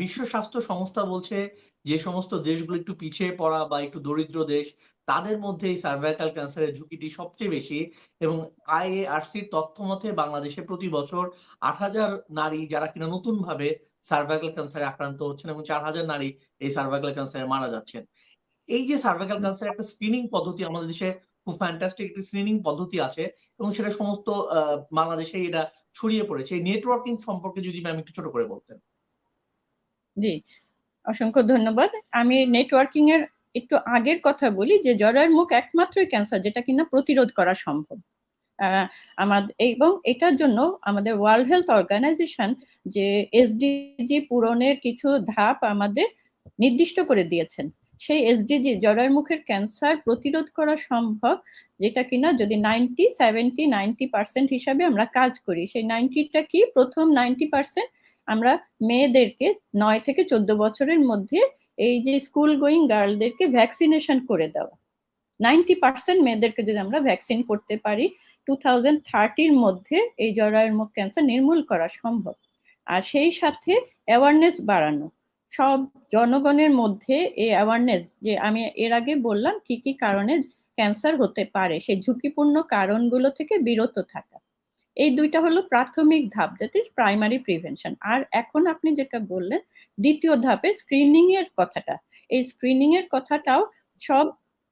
বিশ্ব স্বাস্থ্য সংস্থা বলছে যে সমস্ত দেশগুলো একটু পিছিয়ে পড়া বা একটু দরিদ্র দেশ, তাদের মধ্যে এই সার্ভাইকাল ক্যান্সারের ঝুঁকিটি সবচেয়ে বেশি এবং আইএআরসির তথ্য মতে বাংলাদেশে প্রতি বছর ৮,০০০ নারী যারা কিনা নতুনভাবে সার্ভাইকাল ক্যান্সারে আক্রান্ত হচ্ছেন এবং ৪,০০০ নারী এই সার্ভাইকাল ক্যান্সারে মারা যাচ্ছেন। এই যে সার্ভাইকাল ক্যান্সার একটা স্ক্রিনিং পদ্ধতি আমাদের দেশে খুব ফ্যান্টাস্টিক একটি স্ক্রিনিং পদ্ধতি আছে এবং সেটা সমস্ত আ বাংলাদেশেই এটা ছড়িয়ে পড়েছে। এই নেটওয়ার্কিং সম্পর্কে যদি ম্যাম একটু ছোট করে বলতেন। জি, অসংখ্য ধন্যবাদ। আমি নেটওয়ার্কিং এর একটু আগের কথা বলি যে জরায়ুর মুখ একমাত্রই ক্যান্সার যেটা কিনা প্রতিরোধ করা সম্ভব। আ আমাদ এবং এটার জন্য আমাদের ওয়ার্ল্ড হেলথ অর্গানাইজেশন যে এসডিজি পূরণের কিছু ধাপ আমাদের নির্দিষ্ট করে দিয়েছেন। সেই এসডিজি জরায়ুর মুখের ক্যান্সার প্রতিরোধ করা সম্ভব যেটা কিনা যদি 90, 70, 90% হিসাবে আমরা কাজ করি। সেই 90 টা কি? প্রথম 90% আমরা মেয়েদেরকে ৯ থেকে ১৪ বছরের মধ্যে এই যে স্কুল গোয়িং গার্লদেরকে ভ্যাকসিনেশন করে দেওয়া। 90% মেয়েদেরকে যদি আমরা ভ্যাকসিন করতে পারি 2030 র মধ্যে এই জরায়ুর মুখ ক্যান্সার নির্মূল করা সম্ভব। আর সেই সাথে অ্যাওয়ারনেস বাড়ানো। সব জনগণের মধ্যে এই অ্যাওয়ারনেস যে আমি এর আগে বললাম কি, কি কারণে ক্যান্সার হতে পারে সেই ঝুঁকিপূর্ণ কারণগুলো থেকে বিরত থাকা। এই দুইটা হলো প্রাথমিক ধাপ that প্রাইমারি প্রিভেনশন। আর এখন আপনি যেটা বললেন দ্বিতীয় ধাপে স্ক্রিনিং এর কথাটা। এই স্ক্রিনিং এর কথাটাও সব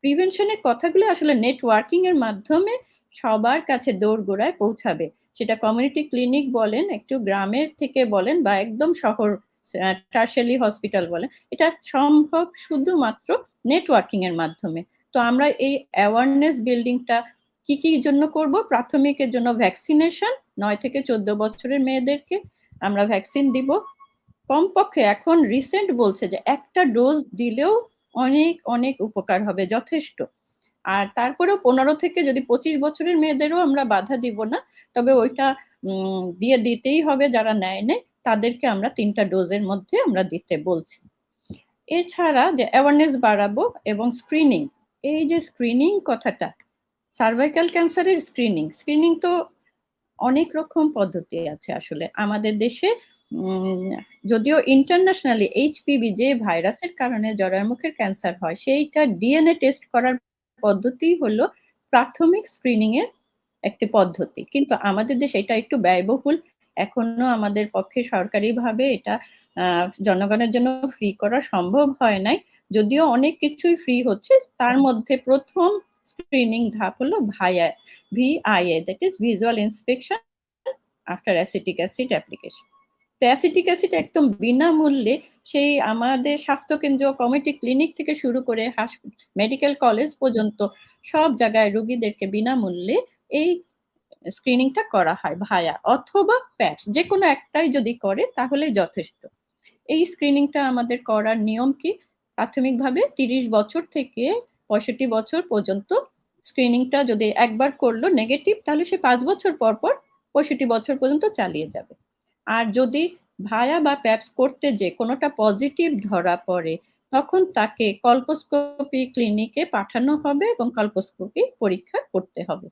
প্রিভেনশনের কথাগুলো আসলে নেটওয়ার্কিং এর মাধ্যমে সবার কাছে দোরগোড়ায় পৌঁছাবে। সেটা কমিউনিটি ক্লিনিক বলেন, একটু গ্রামের থেকে বলেন বা একদম শহর টারশিয়ারি হসপিটাল বলেন। এটা সম্ভব শুধুমাত্র নেটওয়ার্কিং এর মাধ্যমে। তো আমরা এই অ্যাওয়ারনেস বিল্ডিংটা কি, কি জন্য করব? প্রাথমিকের জন্য ভ্যাকসিনেশন নয় থেকে ১৪ বছরের মেয়েদেরকে আমরা ভ্যাকসিন দিব। কমপক্ষে এখন রিসেন্ট বলছে যে একটা ডোজ দিলেও অনেক, অনেক উপকার হবে যথেষ্ট। আর তারপরেও ১৫ থেকে যদি ২৫ বছরের মেয়েদেরও আমরা বাধা দিব না। তবে ওইটা দিয়ে দিতেই হবে যারা নেয় নেয় তাদেরকে আমরা তিনটা ডোজের মধ্যে আমরা দিতে বলছি। এছাড়া যে অ্যাওয়ারনেস বাড়াবো এবং স্ক্রিনিং। এই যে স্ক্রিনিং কথাটা, সার্ভাইকাল ক্যান্সারের স্ক্রিনিং। স্ক্রিনিং তো অনেক রকম পদ্ধতি আছে আসলে। আমাদের দেশে যদিও ইন্টারন্যাশনালি এইচপিভি যে ভাইরাসের কারণে জরায়ুর মুখের ক্যান্সার হয়, সেইটা ডিএনএ টেস্ট করার পদ্ধতি হলো প্রাথমিক স্ক্রিনিং এর একটি পদ্ধতি। কিন্তু আমাদের দেশে এটা একটু ব্যয়বহুল। এখনও আমাদের পক্ষে সরকারিভাবে এটা জনগণের জন্য ফ্রি করা সম্ভব হয় নাই। যদিও অনেক কিছুই ফ্রি হচ্ছে। তার মধ্যে ১ম স্ক্রিনিং ধাপ হলো ভাইয়া VIA that is visual inspection after acetic acid application. তো অ্যাসিটিক অ্যাসিড একদম বিনামূল্যে সেই আমাদের স্বাস্থ্যকেন্দ্র, কমিউনিটি ক্লিনিক থেকে শুরু করে মেডিকেল কলেজ পর্যন্ত সব জায়গায় রোগীদেরকে বিনামূল্যে এই স্ক্রিনিংটা করা হয় ভায়া অথবা প্যাপস যেকোনো একটাই যদি করে তাহলেই যথেষ্ট। এই স্ক্রিনিংটা আমাদের করার নিয়ম কি? প্রাথমিকভাবে ৩০ বছর থেকে ৬৫ বছর পর্যন্ত স্ক্রিনিংটা যদি একবার করল নেগেটিভ তাহলে সে পাঁচ বছর পর, পর ৬৫ বছর পর্যন্ত চালিয়ে যাবে। আর যদি ভায়া বা প্যাপস করতে যেয়ে কোনোটা পজিটিভ ধরা পড়ে তখন তাকে কল্পোস্কোপি ক্লিনিকে পাঠানো হবে এবং কল্পোস্কোপি পরীক্ষা করতে হবে।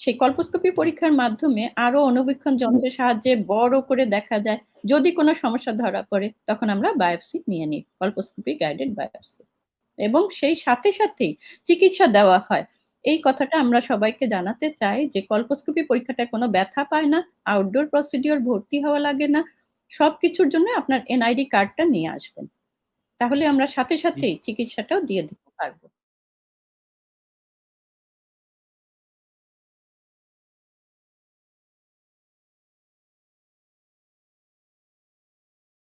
সেই কল্পোস্কোপি পরীক্ষার মাধ্যমে আরও অণুবীক্ষণ যন্ত্রের সাহায্যে বড় করে দেখা যায়। যদি কোনো সমস্যা ধরা পড়ে তখন আমরা বায়োপসি নিয়ে নিই। Colposcopy guided biopsy. এবং সেই সাথে সাথেই চিকিৎসা দেওয়া হয়। এই কথাটা আমরা সবাইকে জানাতে চাই যে কল্পোস্কোপি পরীক্ষাটায় কোনো ব্যথা পায় না, আউটডোর প্রসিডিওর ভর্তি হওয়া লাগে না। সব কিছুর জন্য আপনার এনআইডি কার্ডটা নিয়ে আসবেন। তাহলে আমরা সাথে সাথে সাথেই চিকিৎসাটাও দিয়ে দিতে পারব।